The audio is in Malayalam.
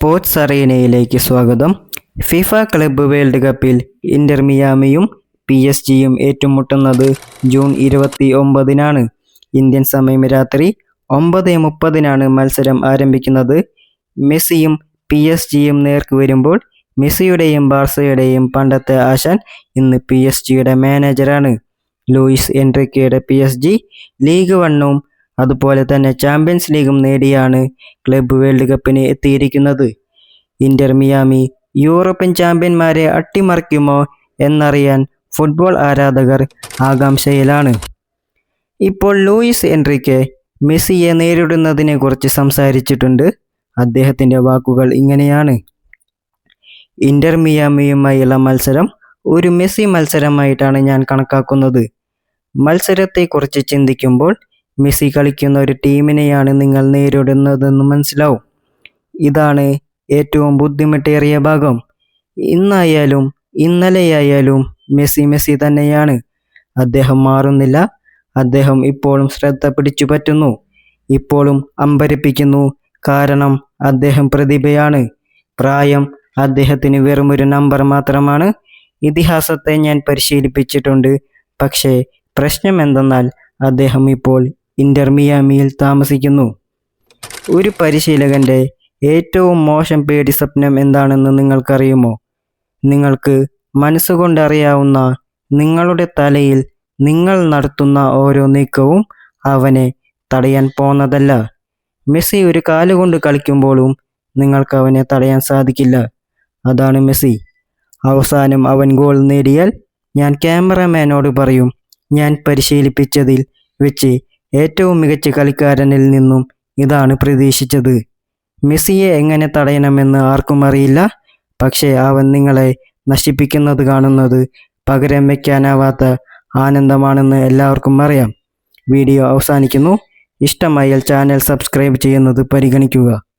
സ്പോർട്സ് അറീനയിലേക്ക് സ്വാഗതം. ഫിഫ ക്ലബ്ബ് വേൾഡ് കപ്പിൽ ഇന്റർ മിയാമിയും പി എസ് ജിയും ഏറ്റുമുട്ടുന്നത് ജൂൺ ഇരുപത്തി ഒമ്പതിനാണ് ഇന്ത്യൻ സമയം രാത്രി ഒമ്പത് മുപ്പതിനാണ് മത്സരം ആരംഭിക്കുന്നത്. മെസ്സിയും പി എസ് ജിയും നേർക്ക് വരുമ്പോൾ മെസ്സിയുടെയും ബാർസയുടെയും പണ്ടത്തെ ആശാൻ ഇന്ന് പി എസ് ജിയുടെ മാനേജറാണ്. ലൂയിസ് എൻട്രിക്കയുടെ പി എസ് ജി ലീഗ് വണ്ണും അതുപോലെ തന്നെ ചാമ്പ്യൻസ് ലീഗും നേടിയാണ് ക്ലബ്ബ് വേൾഡ് കപ്പിന് എത്തിയിരിക്കുന്നത്. ഇന്റർ മിയാമി യൂറോപ്യൻ ചാമ്പ്യന്മാരെ അട്ടിമറിക്കുമോ എന്നറിയാൻ ഫുട്ബോൾ ആരാധകർ ആകാംക്ഷയിലാണ്. ഇപ്പോൾ ലൂയിസ് എൻട്രിക്ക് മെസ്സിയെ നേരിടുന്നതിനെ കുറിച്ച് സംസാരിച്ചിട്ടുണ്ട്. അദ്ദേഹത്തിന്റെ വാക്കുകൾ ഇങ്ങനെയാണ്. ഇന്റർ മിയാമിയുമായുള്ള മത്സരം ഒരു മെസ്സി മത്സരമായിട്ടാണ് ഞാൻ കണക്കാക്കുന്നത്. മത്സരത്തെക്കുറിച്ച് ചിന്തിക്കുമ്പോൾ മെസ്സി കളിക്കുന്ന ഒരു ടീമിനെയാണ് നിങ്ങൾ നേരിടുന്നതെന്ന് മനസ്സിലാവും. ഇതാണ് ഏറ്റവും ബുദ്ധിമുട്ടേറിയ ഭാഗം. ഇന്നായാലും ഇന്നലെയായാലും മെസ്സി മെസ്സി തന്നെയാണ്. അദ്ദേഹം മാറുന്നില്ല. അദ്ദേഹം ഇപ്പോഴും ശ്രദ്ധ പിടിച്ചു പറ്റുന്നു. ഇപ്പോഴും അമ്പരപ്പിക്കുന്നു. കാരണം അദ്ദേഹം പ്രതിഭയാണ്. പ്രായം അദ്ദേഹത്തിന് വെറുമൊരു നമ്പർ മാത്രമാണ്. ഇതിഹാസത്തെ ഞാൻ പരിശീലിപ്പിച്ചിട്ടുണ്ട്. പക്ഷേ പ്രശ്നം എന്തെന്നാൽ അദ്ദേഹം ഇപ്പോൾ ഇന്റർ മിയാമിയിൽ താമസിക്കുന്നു. ഒരു പരിശീലകന്റെ ഏറ്റവും മോശം പേടി സ്വപ്നം എന്താണെന്ന് നിങ്ങൾക്കറിയുമോ? നിങ്ങൾക്ക് മനസ്സുകൊണ്ടറിയാവുന്ന നിങ്ങളുടെ തലയിൽ നിങ്ങൾ നടത്തുന്ന ഓരോ നീക്കവും അവനെ തടയാൻ പോന്നതല്ല. മെസ്സി ഒരു കാലുകൊണ്ട് കളിക്കുമ്പോഴും നിങ്ങൾക്ക് അവനെ തടയാൻ സാധിക്കില്ല. അതാണ് മെസ്സി. അവസാനം അവൻ ഗോൾ നേടിയാൽ ഞാൻ ക്യാമറമാനോട് പറയും ഞാൻ പരിശീലിപ്പിച്ചതിൽ വെച്ച് ഏറ്റവും മികച്ച കളിക്കാരനിൽ നിന്നും ഇതാണ് പ്രതീക്ഷിച്ചത്. മെസ്സിയെ എങ്ങനെ തടയണമെന്ന് ആർക്കും അറിയില്ല. പക്ഷേ അവൻ നിങ്ങളെ നശിപ്പിക്കുന്നത് കാണുന്നത് പകരം വയ്ക്കാനാവാത്ത ആനന്ദമാണെന്ന് എല്ലാവർക്കും അറിയാം. വീഡിയോ അവസാനിക്കുന്നു. ഇഷ്ടമായാൽ ചാനൽ സബ്സ്ക്രൈബ് ചെയ്യുന്നത് പരിഗണിക്കുക.